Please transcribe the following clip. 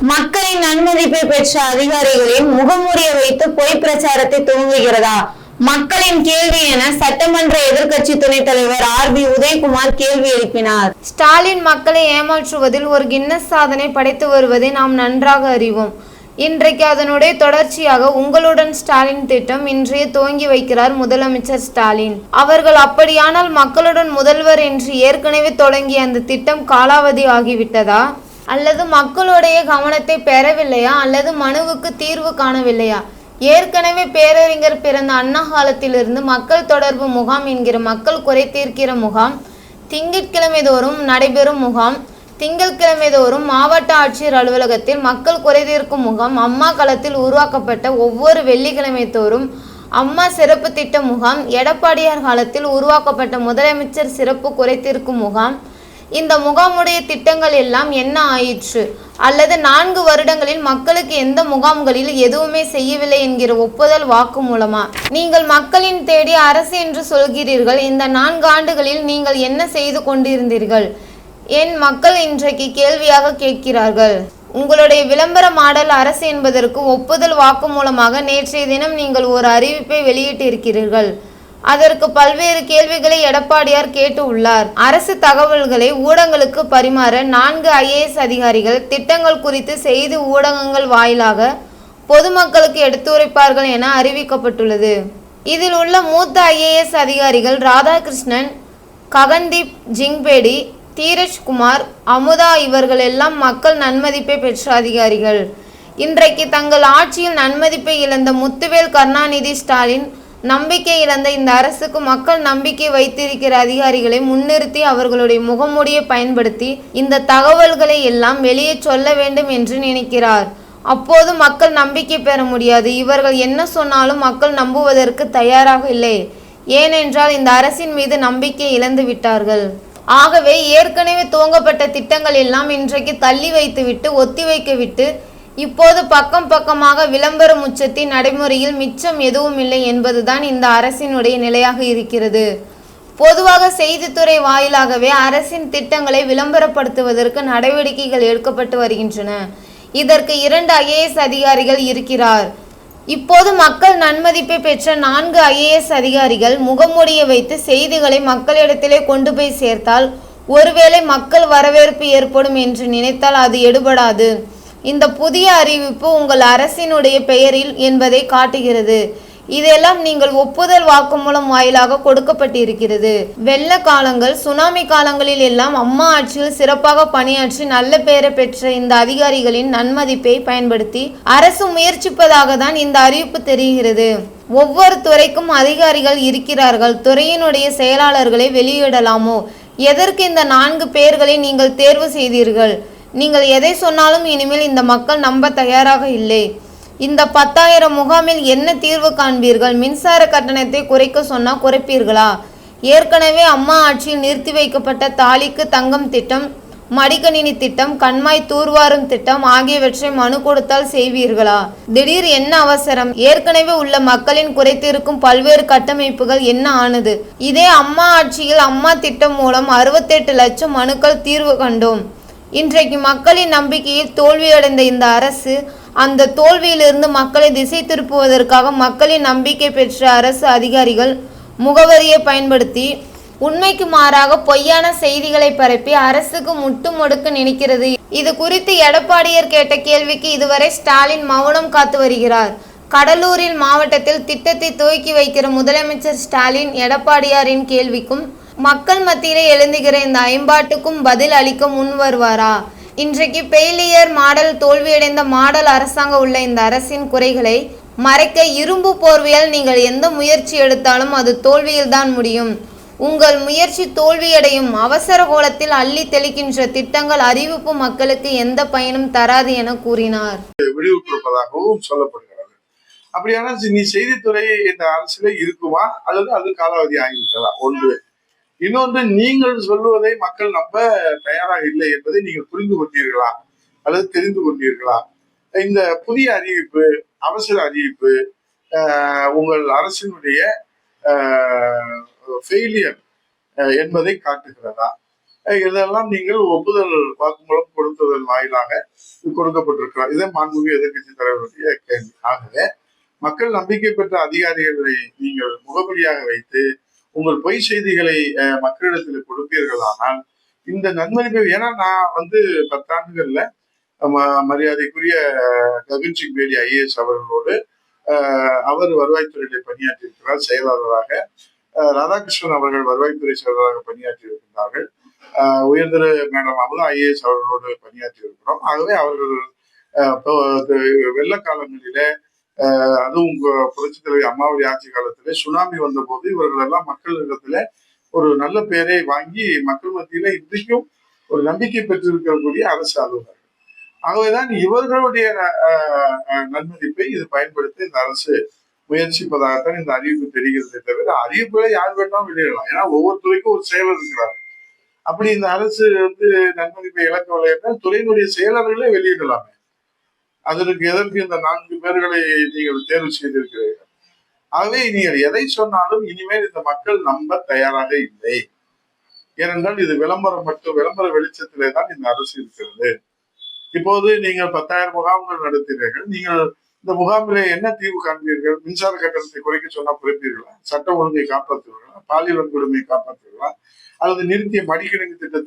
மக்களின் நன்மதிப்பை பெற்ற அதிகாரிகளின் முகமூடியை வைத்து பொய் பிரச்சாரத்தை துவங்குகிறதா? மக்களின் கேள்வி என சட்டமன்ற எதிர்க்கட்சி துணைத் தலைவர் ஆர் பி உதயகுமார் கேள்வி எழுப்பினார். ஸ்டாலின் மக்களை ஏமாற்றுவதில் ஒரு கின்னஸ் சாதனை படைத்து வருவதை நாம் நன்றாக அறிவோம். இன்றைக்கு அதனுடைய தொடர்ச்சியாக உங்களுடன் ஸ்டாலின் திட்டம் இன்றைய துவங்கி வைக்கிறார் முதலமைச்சர் ஸ்டாலின். அவர்கள் அப்படியானால் மக்களுடன் முதல்வர் என்று ஏற்கனவே தொடங்கிய அந்த திட்டம் காலாவதி ஆகிவிட்டதா? அல்லது மக்களுடைய கவனத்தை பெறவில்லையா? அல்லது மனுவுக்கு தீர்வு காணவில்லையா? ஏற்கனவே பேரறிஞர் பிறந்த அண்ணா காலத்திலிருந்து மக்கள் தொடர்பு முகாம் என்கிற மக்கள் குறை தீர்க்கிற முகாம் திங்கட்கிழமை தோறும் நடைபெறும் முகாம் திங்கட்கிழமை தோறும் மாவட்ட ஆட்சியர் அலுவலகத்தில் மக்கள் குறைதீர்க்கும் முகாம் அம்மா களத்தில் உருவாக்கப்பட்ட ஒவ்வொரு வெள்ளிக்கிழமை தோறும் அம்மா சிறப்பு திட்ட முகாம் எடப்பாடியார் காலத்தில் உருவாக்கப்பட்ட முதலமைச்சர் சிறப்பு குறைதீர்க்கும் முகாம் இந்த முகாமுடைய திட்டங்கள் எல்லாம் என்ன ஆயிற்று? அல்லது நான்கு வருடங்களில் மக்களுக்கு எந்த முகாம்களில் எதுவுமே செய்யவில்லை என்கிற ஒப்புதல் வாக்கு மூலமா? நீங்கள் மக்களின் தேடி அரசு என்று சொல்கிறீர்கள். இந்த நான்கு ஆண்டுகளில் நீங்கள் என்ன செய்து கொண்டிருந்தீர்கள்? என் மக்கள் இன்றைக்கு கேள்வியாக கேட்கிறார்கள். உங்களுடைய விளம்பர மாடல் அரசு என்பதற்கு ஒப்புதல் வாக்கு மூலமாக நேற்றைய தினம் நீங்கள் ஒரு அறிவிப்பை வெளியிட்டிருக்கிறீர்கள். அதற்கு பல்வேறு கேள்விகளை எடப்பாடியார் கேட்டு உள்ளார். அரசு தகவல்களை ஊடகங்களுக்கு பரிமாற நான்கு ஐஏஎஸ் அதிகாரிகள் திட்டங்கள் குறித்து செய்தி ஊடகங்கள் வாயிலாக பொதுமக்களுக்கு எடுத்துரைப்பார்கள் என அறிவிக்கப்பட்டுள்ளது. இதில் உள்ள மூத்த ஐஏஎஸ் அதிகாரிகள் ராதாகிருஷ்ணன் ககன்தீப் ஜிங்பேடி தீரஜ்குமார் அமுதா இவர்கள் எல்லாம் மக்கள் நன்மதிப்பை பெற்ற அதிகாரிகள். இன்றைக்கு தங்கள் ஆட்சியில் நன்மதிப்பை இழந்த முத்துவேல் கருணாநிதி ஸ்டாலின் நம்பிக்கை இழந்த இந்த அரசுக்கு மக்கள் நம்பிக்கை வைத்திருக்கிற அதிகாரிகளை முன்னிறுத்தி அவர்களுடைய முகமூடியை பயன்படுத்தி இந்த தகவல்களை எல்லாம் வெளியே சொல்ல வேண்டும் என்று நினைக்கிறார். அப்போது மக்கள் நம்பிக்கை பெற முடியாது. இவர்கள் என்ன சொன்னாலும் மக்கள் நம்புவதற்கு தயாராக இல்லை. ஏனென்றால் இந்த அரசின் மீது நம்பிக்கை இழந்து விட்டார்கள். ஆகவே ஏற்கனவே துவங்கப்பட்ட திட்டங்கள் எல்லாம் இன்றைக்கு தள்ளி வைத்துவிட்டு ஒத்திவைக்க இப்போது பக்கம் பக்கமாக விளம்பரம் உச்சத்தின் நடைமுறையில் மிச்சம் எதுவும் இல்லை என்பதுதான் இந்த அரசினுடைய நிலையாக இருக்கிறது. பொதுவாக செய்தித்துறை வாயிலாகவே அரசின் திட்டங்களை விளம்பரப்படுத்துவதற்கு நடவடிக்கைகள் எடுக்கப்பட்டு வருகின்றன. இதற்கு இரண்டு ஐஏஎஸ் அதிகாரிகள் இருக்கிறார். இப்போது மக்கள் நன்மதிப்பை பெற்ற நான்கு ஐஏஎஸ் அதிகாரிகள் முகமூடியை வைத்து செய்திகளை மக்களிடத்திலே கொண்டு போய் சேர்த்தால் ஒருவேளை மக்கள் வரவேற்பு ஏற்படும் என்று நினைத்தால் அது எடுபடாது. இந்த புதிய அறிவிப்பு உங்கள் அரசினுடைய பெயரில் என்பதை காட்டுகிறது. இதெல்லாம் நீங்கள் ஒப்புதல் வாக்குமூலம் வாயிலாக கொடுக்கப்பட்டிருக்கிறது. வெள்ள காலங்கள் சுனாமி காலங்களில் எல்லாம் அம்மா ஆட்சியில் சிறப்பாக பணியாற்றி நல்ல பெயரை பெற்ற இந்த அதிகாரிகளின் நன்மதிப்பை பயன்படுத்தி அரசு முயற்சிப்பதாக தான் இந்த அறிவிப்பு தெரிகிறது. ஒவ்வொரு துறைக்கும் அதிகாரிகள் இருக்கிறார்கள். துறையினுடைய செயலாளர்களை வெளியிடலாமோ? எதற்கு இந்த நான்கு பெயர்களை நீங்கள் தேர்வு செய்தீர்கள்? நீங்கள் எதை சொன்னாலும் இனிமேல் இந்த மக்கள் நம்ப தயாராக இல்லை. இந்த பத்தாயிரம் முகாமில் என்ன தீர்வு காண்பீர்கள்? மின்சார கட்டணத்தை குறைக்க சொன்னால் குறைப்பீர்களா? ஏற்கனவே அம்மா ஆட்சியில் நிறுத்தி வைக்கப்பட்ட தாலிக்கு தங்கம் திட்டம் மடிக்கணினி திட்டம் கண்மாய் தூர்வாரும் திட்டம் ஆகியவற்றை மனு கொடுத்தால் செய்வீர்களா? திடீர் என்ன அவசரம்? ஏற்கனவே உள்ள மக்களின் குறைத்திருக்கும் பல்வேறு கட்டமைப்புகள் என்ன ஆனது? இதே அம்மா ஆட்சியில் அம்மா திட்டம் மூலம் அறுபத்தெட்டு லட்சம் மனுக்கள் தீர்வு கண்டோம். இன்றைக்கு மக்களின் நம்பிக்கையில் தோல்வியடைந்த இந்த அரசு அந்த தோல்வியிலிருந்து மக்களை திசை திருப்புவதற்காக மக்களின் நம்பிக்கை பெற்ற அரசு அதிகாரிகள் முகவரியை பயன்படுத்தி உண்மைக்கு மாறாக பொய்யான செய்திகளை பரப்பி அரசுக்கு முட்டு முடுக்க நினைக்கிறது. இது குறித்து எடப்பாடியர் கேட்ட கேள்விக்கு இதுவரை ஸ்டாலின் மௌனம் காத்து வருகிறார். கடலூரில் மாவட்டத்தில் திட்டத்தை துவக்கி வைக்கிற முதலமைச்சர் ஸ்டாலின் எடப்பாடியாரின் கேள்விக்கும் மக்கள் மத்தியிலே எழுந்துகிற இந்த ஐம்பாட்டுக்கும் பதில் அளிக்க முன் வருவாரா? இன்றைக்கு பெயிலியர் மாடல் தோல்வியடைந்த மாடல் அரசாங்கம் உள்ள இந்த அரசின் குறைகளை மறைக்க இரும்பு போர்வையால் நீங்கள் எந்த முயற்சி எடுத்தாலும் அது தோல்வியில்தான் முடியும். உங்கள் முயற்சி தோல்வியடையும் அவசர கோலத்தில் அள்ளி தெளிக்கின்ற திட்டங்கள் அறிவிப்பு மக்களுக்கு எந்த பயனும் தராது என கூறினார். விடுவிட்டிருப்பதாகவும் சொல்லப்படுகிறது. அப்படியானால் நீ செய்தித்துறை இந்த அரசுல இருக்குமா? அல்லது அது காலாவதி ஆகிவிட்டதா? ஒன்று. இன்னொன்று நீங்கள் சொல்லுவதை மக்கள் நம்ப தயாராக இல்லை என்பதை நீங்கள் புரிந்து கொண்டீர்களா? அல்லது தெரிந்து கொண்டீர்களா? இந்த புதிய அறிவிப்பு அவசர அறிவிப்பு உங்கள் அரசினுடைய ஃபெயிலியர் என்பதை காட்டுகிறதா? இதெல்லாம் நீங்கள் ஒப்புதல் வாக்குமூலம் கொடுத்ததன் வாயிலாக கொடுக்கப்பட்டிருக்கிறார். இதே மாண்புமிகு எதிர்க்கட்சி தலைவருடைய கேள்வி. ஆகவே மக்கள் நம்பிக்கை பெற்ற அதிகாரிகளை நீங்கள் முகமொழியாக வைத்து உங்கள் பொய் செய்திகளை மக்களிடத்தில் கொடுப்பீர்களானால் இந்த நன்மதிப்பை ஏன்னா நான் வந்து பத்தாண்டுகள்ல ம- மரியாதைக்குரிய அஹ், ககன் சிங் பேடி ஐஏஎஸ் அவர்களோடு அவர் வருவாய்த்துறையிலே பணியாற்றியிருக்கிறார் செயலாளராக. ராதாகிருஷ்ணன் அவர்கள் வருவாய்த்துறை செயலராக பணியாற்றி இருக்கின்றார்கள் உயர்திரு மேடம் அமுதா ஐஏஎஸ் அவர்களோடு பணியாற்றி இருக்கிறோம் ஆகவே அவர்கள் அஹ், அதுவும் உங்க புரட்சித் தலைவி அம்மாவுடைய ஆட்சி காலத்திலே சுனாமி வந்தபோது இவர்கள் எல்லாம் மக்களிடத்துல ஒரு நல்ல பெயரை வாங்கி மக்கள் மத்தியில இன்றைக்கும் ஒரு நம்பிக்கை பெற்றிருக்கக்கூடிய அரசு அலுவலர்கள். ஆகவேதான் இவர்களுடைய நன்மதிப்பை இது பயன்படுத்தி இந்த அரசு முயற்சிப்பதாகத்தான் இந்த அறிவிப்பு தெரிகிறதே தவிர அறிவிப்புகளை யார் வேண்டாம் வெளியிடலாம். ஏன்னா ஒவ்வொரு துறைக்கும் ஒரு செயலர் இருக்கிறார் அப்படி இந்த அரசு வந்து நன்மதிப்பை இழக்கவில்லை என்றால் துறையினுடைய செயலர்களே வெளியிடலாமே. அதற்கு எதற்கு இந்த நான்கு பேர்களை நீங்கள் தேர்வு செய்திருக்கிறீர்கள்? ஆகவே நீங்கள் எதை சொன்னாலும் இனிமேல் இந்த மக்கள் நம்ப தயாராக இல்லை. ஏனென்றால் இது விளம்பரம் மட்டும் விளம்பர வெளிச்சத்திலே தான் இந்த அரசு இருக்கிறது. இப்போது நீங்கள் பத்தாயிரம் முகாம்கள் நடத்தினீர்கள். நீங்கள் இந்த முகாமிலே என்ன தீர்வு காண்பீர்கள்? மின்சார கட்டணத்தை குறைக்க சொன்னா குறைப்பீர்களா? சட்ட ஒழுங்கை காப்பாற்றுவீர்களா? பாலியல் வன்கொடுமையை காப்பாற்றுவீர்களா? அல்லது நிறுத்திய மடிக்கிழங்கு திட்டத்தை